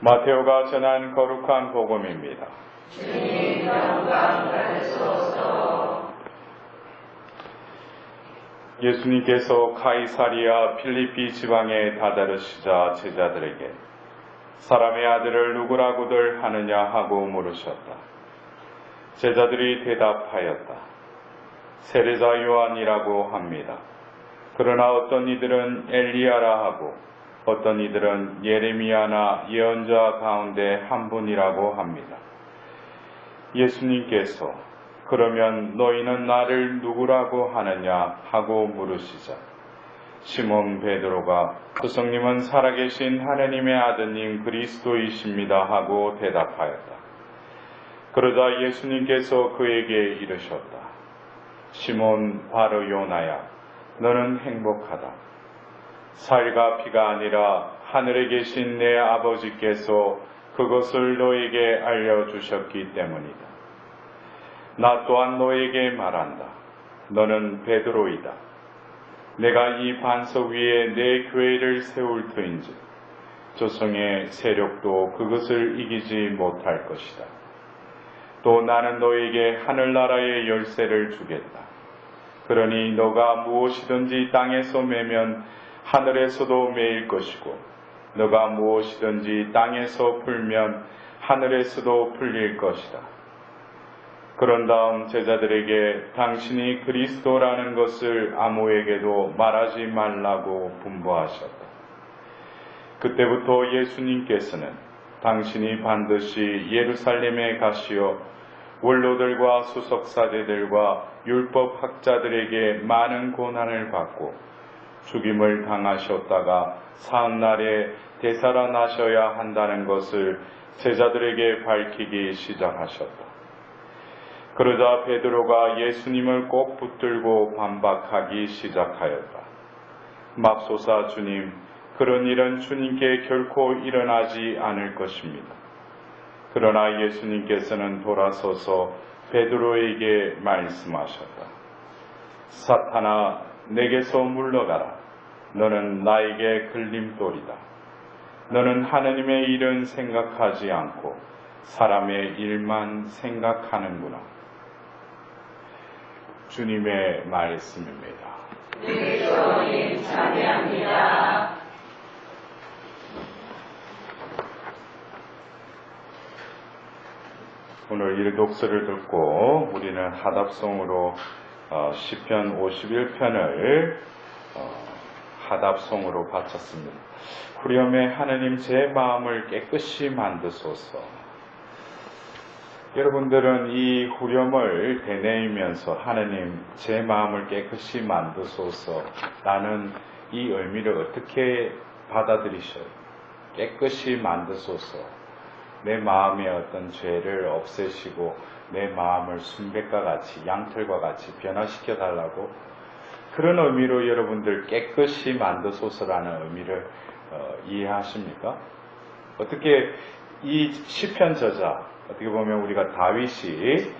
마테오가 전한 거룩한 복음입니다. 예수님께서 카이사리아 필리피 지방에 다다르시자 제자들에게 사람의 아들을 누구라고들 하느냐 하고 물으셨다. 제자들이 대답하였다. 세례자 요한이라고 합니다. 그러나 어떤 이들은 엘리야라 하고 어떤 이들은 예레미야나 예언자 가운데 한 분이라고 합니다. 예수님께서 그러면 너희는 나를 누구라고 하느냐 하고 물으시자 시몬 베드로가 스승님은 살아계신 하나님의 아드님 그리스도이십니다 하고 대답하였다. 그러자 예수님께서 그에게 이르셨다. 시몬 바로 요나야 너는 행복하다. 살과 피가 아니라 하늘에 계신 내 아버지께서 그것을 너에게 알려주셨기 때문이다. 나 또한 너에게 말한다. 너는 베드로이다. 내가 이 반석 위에 내 교회를 세울 터인지 조성의 세력도 그것을 이기지 못할 것이다. 또 나는 너에게 하늘나라의 열쇠를 주겠다. 그러니 너가 무엇이든지 땅에서 매면 하늘에서도 매일 것이고 너가 무엇이든지 땅에서 풀면 하늘에서도 풀릴 것이다. 그런 다음 제자들에게 당신이 그리스도라는 것을 아무에게도 말하지 말라고 분부하셨다. 그때부터 예수님께서는 당신이 반드시 예루살렘에 가시어 원로들과 수석사대들과 율법학자들에게 많은 고난을 받고 죽임을 당하셨다가 사흘날에 되살아나셔야 한다는 것을 제자들에게 밝히기 시작하셨다. 그러자 베드로가 예수님을 꼭 붙들고 반박하기 시작하였다. 맙소사 주님, 그런 일은 주님께 결코 일어나지 않을 것입니다. 그러나 예수님께서는 돌아서서 베드로에게 말씀하셨다. 사탄아, 내게서 물러가라. 너는 나에게 걸림돌이다. 너는 하느님의 일은 생각하지 않고 사람의 일만 생각하는구나. 주님의 말씀입니다. 찬양합니다. 오늘 이 독서를 듣고 우리는 하답송으로 어, 시편 51편을 어, 하답송으로 바쳤습니다. 후렴에 하느님 제 마음을 깨끗이 만드소서. 여러분들은 이 후렴을 되뇌이면서 하느님 제 마음을 깨끗이 만드소서 라는 이 의미를 어떻게 받아들이셔요? 깨끗이 만드소서. 내 마음의 어떤 죄를 없애시고 내 마음을 순백과 같이 양털과 같이 변화시켜 달라고 그런 의미로 여러분들 깨끗이 만드소서라는 의미를 어, 이해하십니까? 어떻게 이 시편 저자 어떻게 보면 우리가 다윗이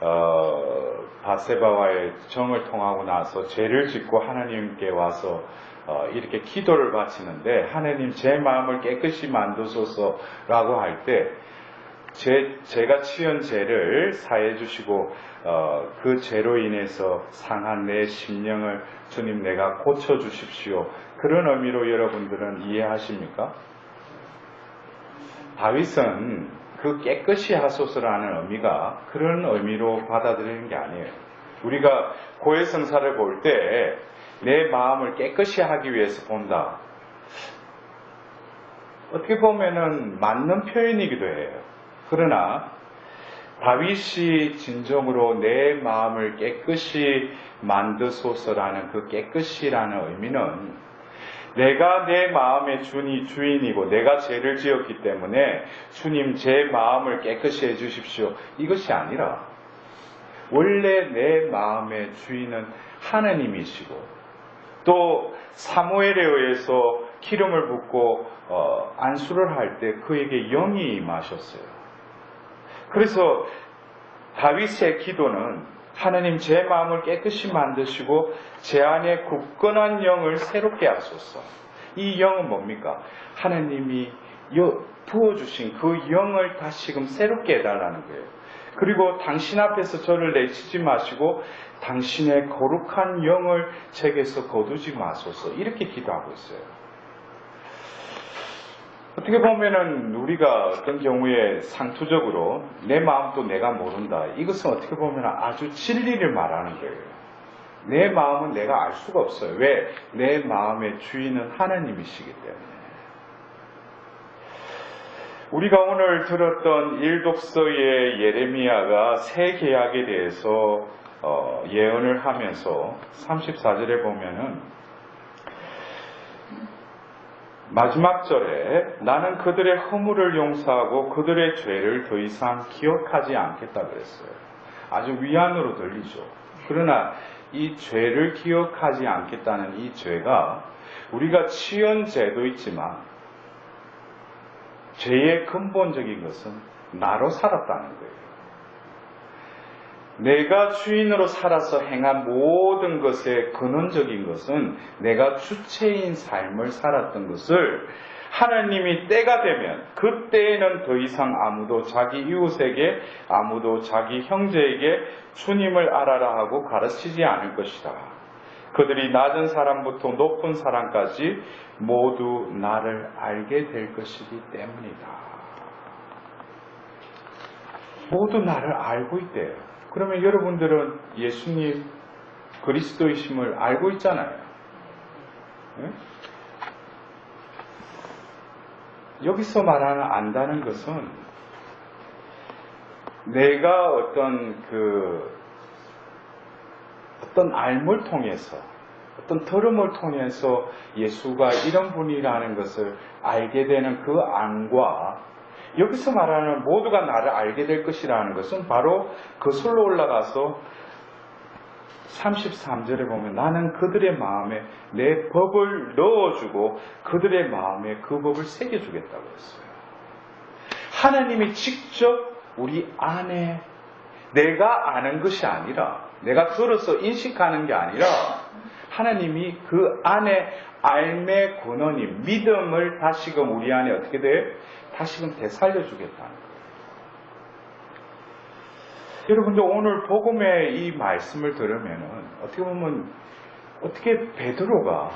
어, 바세바와의 정을 통하고 나서 죄를 짓고 하나님께 와서 어, 이렇게 기도를 바치는데 하나님 제 마음을 깨끗이 만드소서라고 할때 제, 제가 치은 죄를 사해 주시고 어, 그 죄로 인해서 상한 내 심령을 주님 내가 고쳐 주십시오. 그런 의미로 여러분들은 이해하십니까? 다윗은 그 깨끗이 하소서라는 의미가 그런 의미로 받아들이는 게 아니에요. 우리가 고해성사를 볼 때 내 마음을 깨끗이 하기 위해서 본다. 어떻게 보면은 맞는 표현이기도 해요. 그러나 다윗이 진정으로 내 마음을 깨끗이 만드소서라는 그 깨끗이라는 의미는 내가 내 마음의 주니 주인이고 내가 죄를 지었기 때문에 주님 제 마음을 깨끗이 해주십시오. 이것이 아니라 원래 내 마음의 주인은 하나님이시고 또 사무엘에 의해서 기름을 붓고 어, 안수를 할 때 그에게 영이 임하셨어요. 그래서 다윗의 기도는 하나님 제 마음을 깨끗이 만드시고 제 안에 굳건한 영을 새롭게 하소서. 이 영은 뭡니까? 하나님이 여- 부어주신 그 영을 다시금 새롭게 해달라는 거예요. 그리고 당신 앞에서 저를 내치지 마시고 당신의 거룩한 영을 제게서 거두지 마소서 이렇게 기도하고 있어요. 어떻게 보면은 우리가 어떤 경우에 상투적으로 내 마음도 내가 모른다. 이것은 어떻게 보면 아주 진리를 말하는 거예요. 내 마음은 내가 알 수가 없어요. 왜? 내 마음의 주인은 하나님이시기 때문에. 우리가 오늘 들었던 일독서의 예레미야가 새 계약에 대해서 어, 예언을 하면서 34절에 보면은 마지막 절에 나는 그들의 허물을 용서하고 그들의 죄를 더 이상 기억하지 않겠다 그랬어요. 아주 위안으로 들리죠. 그러나 이 죄를 기억하지 않겠다는 이 죄가 우리가 치연 죄도 있지만 죄의 근본적인 것은 나로 살았다는 거예요. 내가 주인으로 살아서 행한 모든 것의 근원적인 것은 내가 주체인 삶을 살았던 것을 하나님이 때가 되면 그때에는 더 이상 아무도 자기 이웃에게 아무도 자기 형제에게 주님을 알아라 하고 가르치지 않을 것이다. 그들이 낮은 사람부터 높은 사람까지 모두 나를 알게 될 것이기 때문이다. 모두 나를 알고 있대요. 그러면 여러분들은 예수님 그리스도이심을 알고 있잖아요. 예? 여기서 말하는 안다는 것은 내가 어떤 그 어떤 알물 통해서 어떤 들음을 통해서 예수가 이런 분이라는 것을 알게 되는 그 안과 여기서 말하는 모두가 나를 알게 될 것이라는 것은 바로 거슬러 올라가서 33절에 보면 나는 그들의 마음에 내 법을 넣어주고 그들의 마음에 그 법을 새겨주겠다고 했어요. 하나님이 직접 우리 안에 내가 아는 것이 아니라 내가 들어서 인식하는 게 아니라 하나님이 그 안에 알매 근원이 믿음을 다시금 우리 안에 어떻게 돼? 다시금 되살려 주겠다는 거예요. 여러분들 오늘 복음의 이 말씀을 들으면은 어떻게 보면 어떻게 베드로가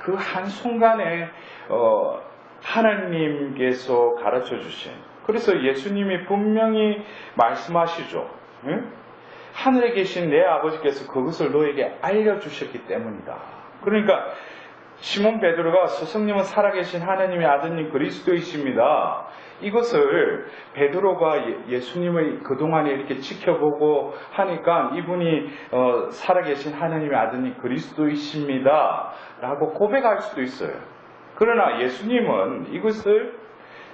그 한 순간에 어, 하나님께서 가르쳐 주신 그래서 예수님이 분명히 말씀하시죠. 응? 하늘에 계신 내 아버지께서 그것을 너에게 알려주셨기 때문이다. 그러니까 시몬 베드로가 스승님은 살아계신 하나님의 아드님 그리스도이십니다. 이것을 베드로가 예- 예수님을 그동안에 이렇게 지켜보고 하니까 이분이 어, 살아계신 하나님의 아드님 그리스도이십니다. 라고 고백할 수도 있어요. 그러나 예수님은 이것을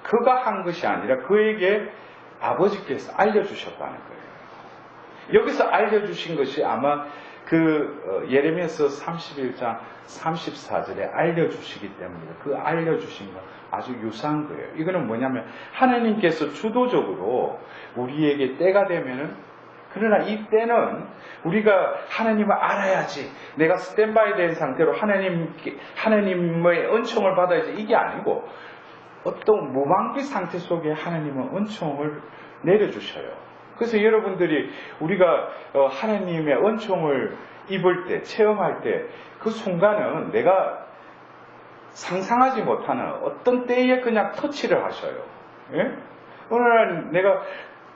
그가 한 것이 아니라 그에게 아버지께서 알려주셨다는 거예요. 여기서 알려주신 것이 아마 그 어, 예레미야서 31장 34절에 알려주시기 때문에 그 알려주신 거 아주 유사한 거예요. 이거는 뭐냐면 하나님께서 주도적으로 우리에게 때가 되면은 그러나 이 때는 우리가 하나님을 알아야지 내가 스탠바이 된 상태로 하나님 하나님의 은총을 받아야지 이게 아니고 어떤 무방비 상태 속에 하나님은 은총을 내려주셔요. 그래서 여러분들이 우리가 어, 하나님의 은총을 입을 때, 체험할 때, 그 순간은 내가 상상하지 못하는 어떤 때에 그냥 터치를 하셔요. 예? 어느 날 내가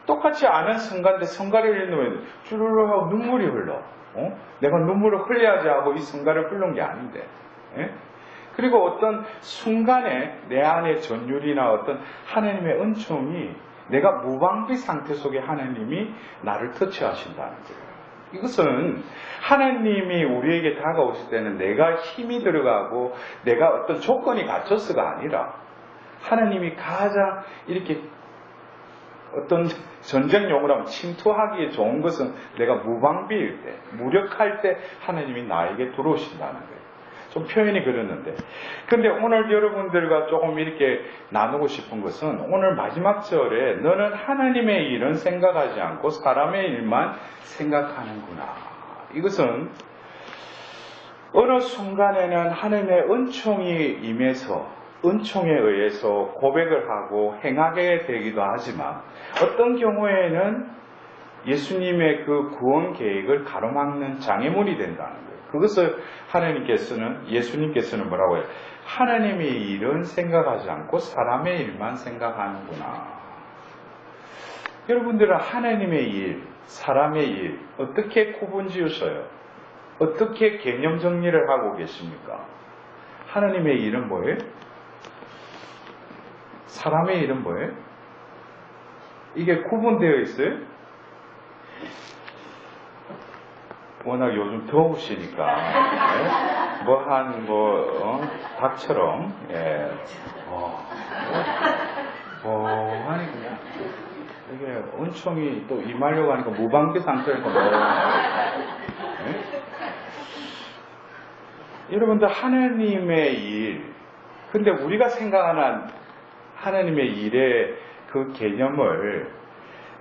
똑같이 아는 순간인데 성가를 읽으면 주르르 하고 눈물이 흘러. 어? 내가 눈물을 흘려야지 하고 이 성가를 흘른 게 아닌데. 예? 그리고 어떤 순간에 내 안의 전율이나 어떤 하나님의 은총이 내가 무방비 상태 속에 하나님이 나를 터치하신다는 거예요. 이것은 하나님이 우리에게 다가오실 때는 내가 힘이 들어가고 내가 어떤 조건이 갖췄어가 아니라 하나님이 가장 이렇게 어떤 전쟁용으로 하면 침투하기에 좋은 것은 내가 무방비일 때, 무력할 때 하나님이 나에게 들어오신다는 거예요. 좀 표현이 그랬는데. 근데 오늘 여러분들과 조금 이렇게 나누고 싶은 것은 오늘 마지막 절에 너는 하나님의 일은 생각하지 않고 사람의 일만 생각하는구나. 이것은 어느 순간에는 하나님의 은총이 임해서 은총에 의해서 고백을 하고 행하게 되기도 하지만 어떤 경우에는 예수님의 그 구원 계획을 가로막는 장애물이 된다는 거예요. 그것을 하나님께서는 예수님께서는 뭐라고 해요? 하나님의 일은 생각하지 않고 사람의 일만 생각하는구나. 여러분들은 하나님의 일, 사람의 일 어떻게 구분 지으셔요? 어떻게 개념 정리를 하고 계십니까? 하나님의 일은 뭐예요? 사람의 일은 뭐예요? 이게 구분되어 있어요? 워낙 요즘 더우시니까. 뭐한뭐 닭처럼. 예. 어, 뭐 하니 그냥. 이게 은총이 또 임하려고 하니까 무방비 상태니까 뭐. 예? 여러분들 하나님의 일. 근데 우리가 생각하는 하나님의 일의 그 개념을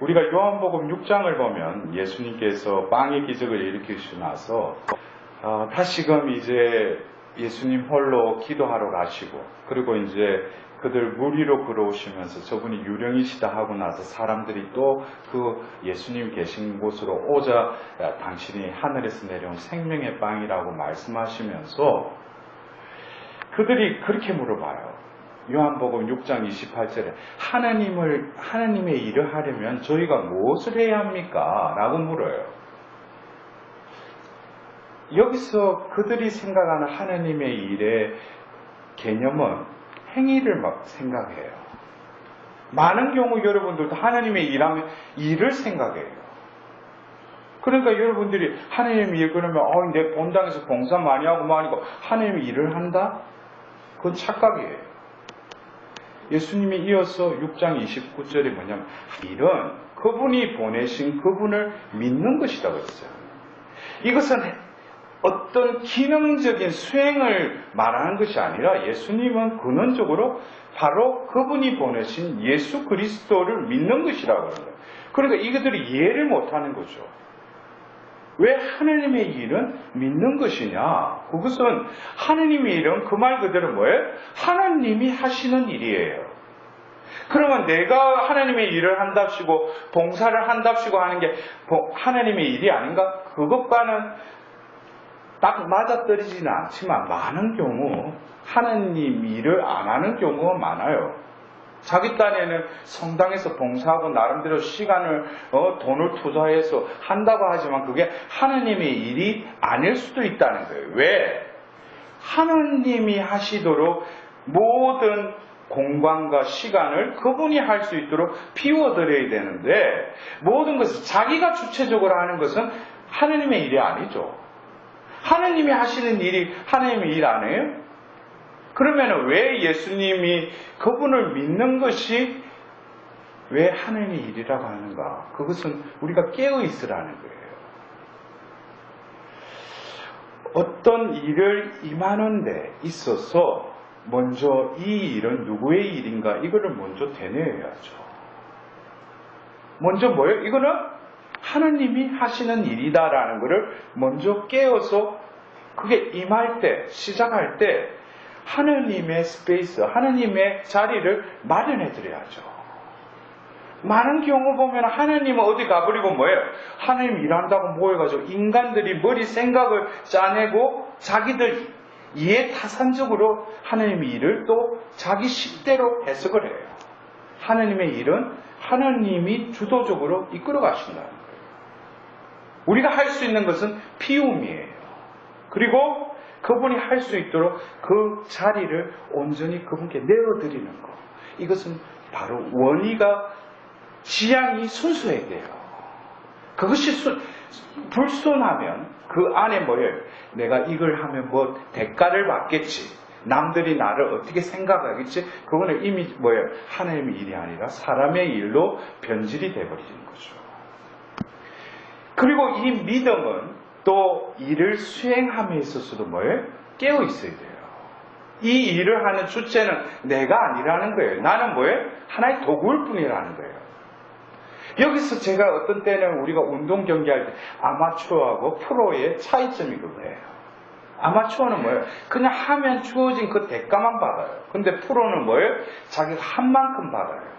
우리가 요한복음 6장을 보면 예수님께서 빵의 기적을 일으키시고 나서 어, 다시금 이제 예수님 홀로 기도하러 가시고 그리고 이제 그들 무리로 걸어오시면서 저분이 유령이시다 하고 나서 사람들이 또 그 예수님 계신 곳으로 오자 야, 당신이 하늘에서 내려온 생명의 빵이라고 말씀하시면서 그들이 그렇게 물어봐요. 요한복음 6장 28절에 하나님을 하나님의 일을 하려면 저희가 무엇을 해야 합니까? 라고 물어요. 여기서 그들이 생각하는 하나님의 일의 개념은 행위를 막 생각해요. 많은 경우 여러분들도 하나님의 일하면 일을 생각해요. 그러니까 여러분들이 하나님의 일 그러면 어, 내 본당에서 봉사 많이 하고 많이 하고 하나님의 일을 한다? 그건 착각이에요. 예수님이 이어서 6장 29절에 뭐냐면 일은 그분이 보내신 그분을 믿는 것이라고 했어요. 이것은 어떤 기능적인 수행을 말하는 것이 아니라 예수님은 근원적으로 바로 그분이 보내신 예수 그리스도를 믿는 것이라고 하는 거예요. 그러니까 이것들이 이해를 못하는 거죠. 왜 하나님의 일은 믿는 것이냐? 그것은 하나님의 일은 그 말 그대로 뭐예요? 하나님이 하시는 일이에요. 그러면 내가 하나님의 일을 한답시고 봉사를 한답시고 하는 게 하나님의 일이 아닌가? 그것과는 딱 맞아떨어지지는 않지만 많은 경우 하나님 일을 안 하는 경우가 많아요. 자기 딴에는 성당에서 봉사하고 나름대로 시간을 어, 돈을 투자해서 한다고 하지만 그게 하나님의 일이 아닐 수도 있다는 거예요. 왜? 하나님이 하시도록 모든 공간과 시간을 그분이 할 수 있도록 비워드려야 되는데 모든 것을 자기가 주체적으로 하는 것은 하나님의 일이 아니죠. 하나님이 하시는 일이 하나님의 일 아니에요? 그러면 왜 예수님이 그분을 믿는 것이 왜 하나님의 일이라고 하는가? 그것은 우리가 깨어 있으라는 거예요. 어떤 일을 임하는 데 있어서 먼저 이 일은 누구의 일인가? 이거를 먼저 되뇌어야죠. 먼저 뭐예요? 이거는 하나님이 하시는 일이다라는 것을 먼저 깨어서 그게 임할 때, 시작할 때 하나님의 스페이스, 하나님의 자리를 마련해 드려야죠. 많은 경우 보면 하나님은 어디 가버리고 뭐예요? 하나님 일한다고 모여가지고 인간들이 머리 생각을 짜내고 자기들 이해 타산적으로 하나님의 일을 또 자기 식대로 해석을 해요. 하나님의 일은 하나님이 주도적으로 이끌어 가신다는 거예요. 우리가 할 수 있는 것은 피움이에요. 그리고 그분이 할 수 있도록 그 자리를 온전히 그분께 내어드리는 것. 이것은 바로 원의가 지향이 순수해야 돼요. 그것이 수, 불순하면 그 안에 뭐예요? 내가 이걸 하면 뭐 대가를 받겠지. 남들이 나를 어떻게 생각하겠지? 그거는 이미 뭐예요? 하나님의 일이 아니라 사람의 일로 변질이 돼버리는 거죠. 그리고 이 믿음은 또 일을 수행함에 있어서도 뭐예요? 깨어 있어야 돼요. 이 일을 하는 주체는 내가 아니라는 거예요. 나는 뭐예요? 하나의 도구일 뿐이라는 거예요. 여기서 제가 어떤 때는 우리가 운동 경기할 때 아마추어하고 프로의 차이점이 그거예요. 아마추어는 뭐예요? 그냥 하면 주어진 그 대가만 받아요. 근데 프로는 뭐예요? 자기가 한 만큼 받아요.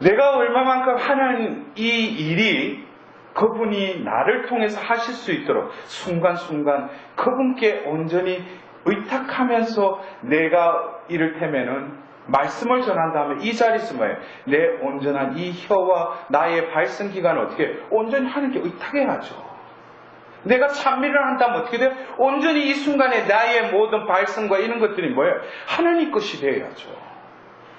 내가 얼마만큼 하는 이 일이 그분이 나를 통해서 하실 수 있도록 순간순간 그분께 온전히 의탁하면서 내가 이를테면은 말씀을 전한다면 이 자리에서 뭐예요? 내 온전한 이 혀와 나의 발성 기관을 어떻게 온전히 하는 게 의탁해야죠. 내가 찬미를 한다면 어떻게 돼요? 온전히 이 순간에 나의 모든 발성과 이런 것들이 뭐예요? 하나님 것이 되어야죠.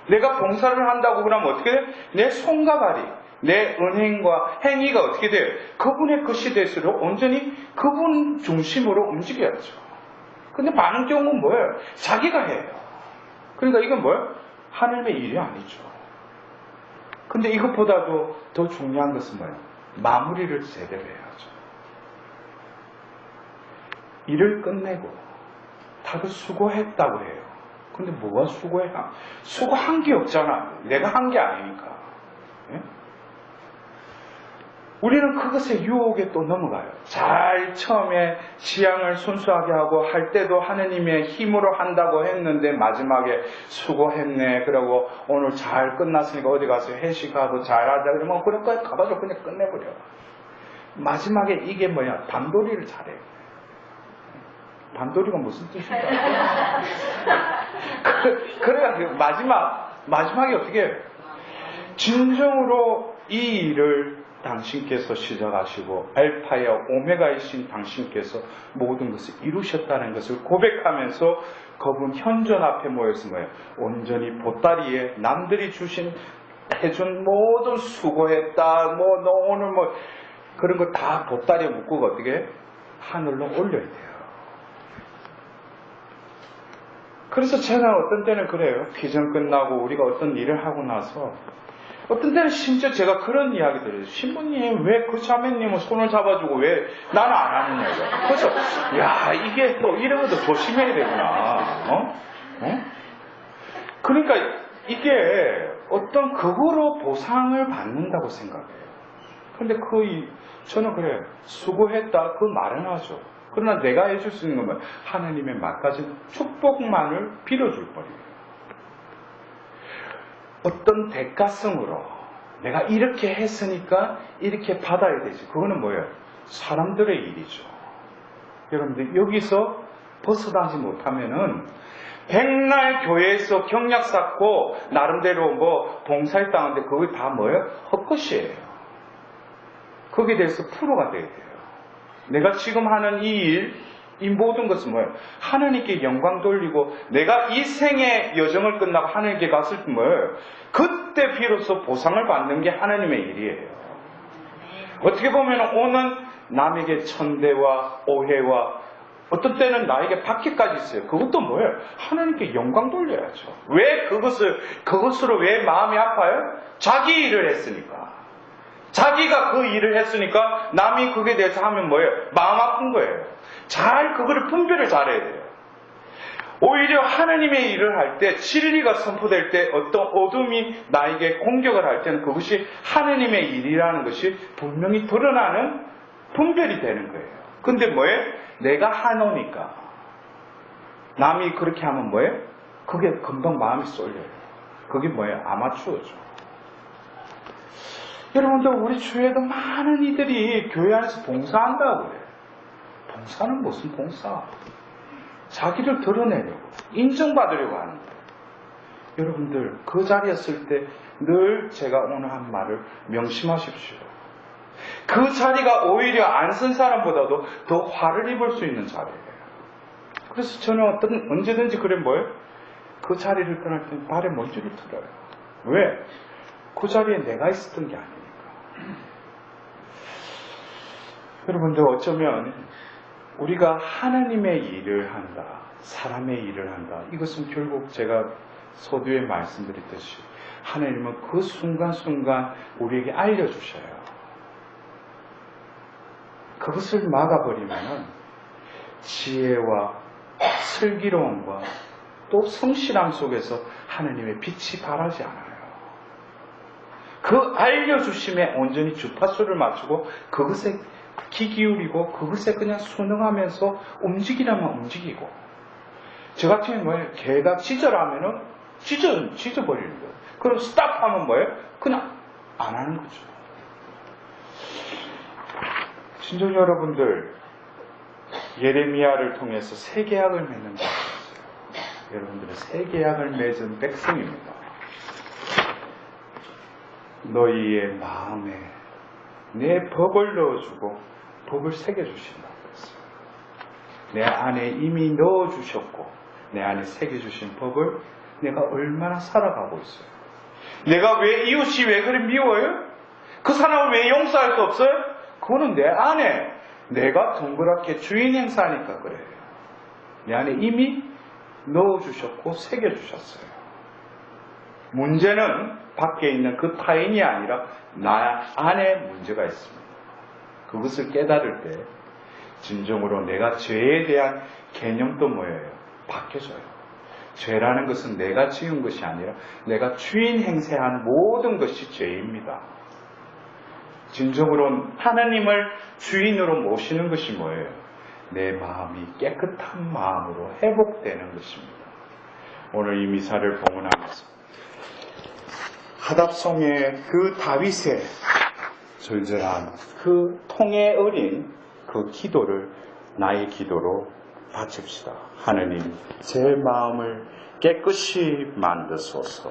내가 봉사를 한다고 그러면 어떻게 돼요? 내 손과 발이, 내 은행과 행위가 어떻게 돼요? 그분의 것이 될수록 온전히 그분 중심으로 움직여야죠. 근데 많은 경우는 뭐예요? 자기가 해요. 그러니까 이건 뭐예요? 하나님의 일이 아니죠. 근데 이것보다도 더 중요한 것은 뭐예요? 마무리를 제대로 해야죠. 일을 끝내고 다들 수고했다고 해요. 근데 뭐가 수고해? 수고한 게 없잖아. 내가 한 게 아니니까. 예? 우리는 그것의 유혹에 또 넘어가요. 잘 처음에 지향을 순수하게 하고 할 때도 하느님의 힘으로 한다고 했는데 마지막에 수고했네. 그러고 오늘 잘 끝났으니까 어디 가서 회식하고 잘하자. 그러면 그럴 거야 가봐줘. 그냥 끝내버려. 마지막에 이게 뭐야? 단도리를 잘해. 단도리가 무슨 뜻인가? 그- 그래야 그 마지막, 마지막에 어떻게 해요? 진정으로 이 일을 당신께서 시작하시고 알파야 오메가이신 당신께서 모든 것을 이루셨다는 것을 고백하면서 그분 현존 앞에 뭐예요? 온전히 보따리에 남들이 주신 해준 모든 수고했다 뭐 너 오늘 뭐 그런 거 다 보따리에 묶고 어떻게 해? 하늘로 올려야 돼요. 그래서 제가 어떤 때는 그래요. 비전 끝나고 우리가 어떤 일을 하고 나서 어떤 때는 심지어 제가 그런 이야기 들어요. 신부님 왜 그 자매님은 손을 잡아주고 왜 나는 안 하느냐고. 그래서 야 이게 또 것도 조심해야 되구나. 어? 어? 그러니까 이게 어떤 그거로 보상을 받는다고 생각해요. 근데 그 이- 저는 그래요. 수고했다 그 말은 하죠. 그러나 내가 해줄 수 있는 건 하나님의 말까지 축복만을 빌어줄 뿐이에요. 어떤 대가성으로 내가 이렇게 했으니까 이렇게 받아야 되지. 그거는 뭐예요? 사람들의 일이죠. 여러분들 여기서 벗어나지 못하면은 백날 교회에서 경력 쌓고 나름대로 뭐 봉사했다는데 그게 다 뭐예요? 헛것이에요. 거기에 대해서 프로가 돼야 돼요. 내가 지금 하는 이 일, 이 모든 것은 뭐예요? 하나님께 영광 돌리고 내가 이 생의 여정을 끝나고 하나님께 갔을 때 뭐예요? 그때 비로소 보상을 받는 게 하나님의 일이에요. 어떻게 보면 오는 남에게 천대와 오해와 어떤 때는 나에게 받기까지 있어요. 그것도 뭐예요? 하나님께 영광 돌려야죠. 왜 그것을, 그것으로 왜 마음이 아파요? 자기 일을 했으니까. 자기가 그 일을 했으니까 남이 그게 대해서 하면 뭐예요? 마음 아픈 거예요. 잘 그거를 분별을 잘해야 돼요. 오히려 하나님의 일을 할 때 진리가 선포될 때 어떤 어둠이 나에게 공격을 할 때는 그것이 하나님의 일이라는 것이 분명히 드러나는 분별이 되는 거예요. 근데 뭐예요? 내가 하노니까 남이 그렇게 하면 뭐예요? 그게 금방 마음이 쏠려요. 그게 뭐예요? 아마추어죠. 여러분들 우리 주위에도 많은 이들이 교회 안에서 봉사한다고 그래요. 봉사는 무슨 봉사? 자기를 드러내려고 인정받으려고 하는 거예요. 여러분들 그 자리에 있을 때 늘 제가 오늘 한 말을 명심하십시오. 그 자리가 오히려 안 쓴 사람보다도 더 화를 입을 수 있는 자리예요. 그래서 저는 어떤 언제든지 그래 뭐예요? 그 자리를 떠날 때 발에 먼지를 틀어요. 왜? 그 자리에 내가 있었던 게 아니니까. 여러분들 어쩌면 우리가 하나님의 일을 한다, 사람의 일을 한다. 이것은 결국 제가 서두에 말씀드렸듯이 하나님은 그 순간순간 우리에게 알려주셔요. 그것을 막아버리면은 지혜와 슬기로움과 또 성실함 속에서 하나님의 빛이 발하지 않아요. 그 알려주심에 온전히 주파수를 맞추고 그것에 귀 기울이고 그것에 그냥 순응하면서 움직이라면 움직이고 저 같은 뭐예요? 개가 짖으라면은 짖어, 짖어버리는 거예요. 그럼 스탑하면 뭐예요? 그냥 안 하는 거죠. 신종 여러분들 예레미야를 통해서 새 계약을 맺는 거 여러분들은 새 계약을 맺은 백성입니다. 너희의 마음에 내 법을 넣어주고 법을 새겨주신다고 했어요. 내 안에 이미 넣어주셨고 내 안에 새겨주신 법을 내가 얼마나 살아가고 있어요. 내가 왜 이웃이 왜 그리 미워요? 그 사람을 왜 용서할 수 없어요? 그거는 내 안에 내가 동그랗게 주인 행사하니까 그래요. 내 안에 이미 넣어주셨고 새겨주셨어요. 문제는 밖에 있는 그 타인이 아니라 나 안에 문제가 있습니다. 그것을 깨달을 때 진정으로 내가 죄에 대한 개념도 뭐예요? 바뀌어져요. 죄라는 것은 내가 지은 것이 아니라 내가 주인 행세한 모든 것이 죄입니다. 진정으로 하나님을 주인으로 모시는 것이 뭐예요? 내 마음이 깨끗한 마음으로 회복되는 것입니다. 오늘 이 미사를 봉헌하면서 하답성의 그 다윗의 절절한 그 통에 어린 그 기도를 나의 기도로 바칩시다. 하느님, 제 마음을 깨끗이 만드소서.